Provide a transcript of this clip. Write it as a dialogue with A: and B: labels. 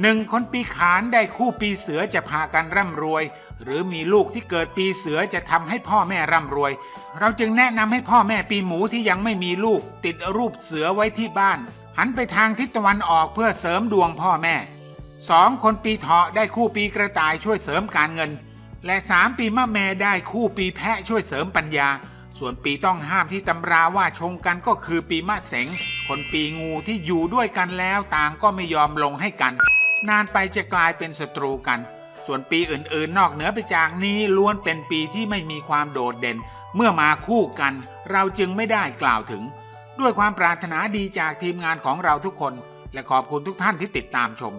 A: หนึ่งคนปีขานได้คู่ปีเสือจะพากันร่ำรวย หรือมีลูกที่เกิดปีเสือจะทำให้พ่อแม่ร่ำรวย เราจึงแนะนำให้พ่อแม่ปีหมูที่ยังไม่มีลูก ติดรูปเสือไว้ที่บ้าน หันไปทางทิศตะวันออกเพื่อเสริมดวงพ่อแม่สองคนปีเถาะได้คู่ปีกระต่ายช่วยเสริมการเงิน และสามปีมะแม่ได้คู่ปีแพะช่วยเสริมปัญญา ส่วนปีต้องห้ามที่ตำราว่าชงกันก็คือปีมะเสงคนปีงูที่อยู่ด้วยกันแล้วต่างก็ไม่ยอมลงให้กัน นานไปจะกลายเป็นศัตรูกัน ส่วนปีอื่นๆ นอกเหนือไปจากนี้ล้วนเป็นปีที่ไม่มีความโดดเด่น เมื่อมาคู่กัน เราจึงไม่ได้กล่าวถึง ด้วยความปรารถนาดีจากทีมงานของเราทุกคน และขอบคุณทุกท่านที่ติดตามชม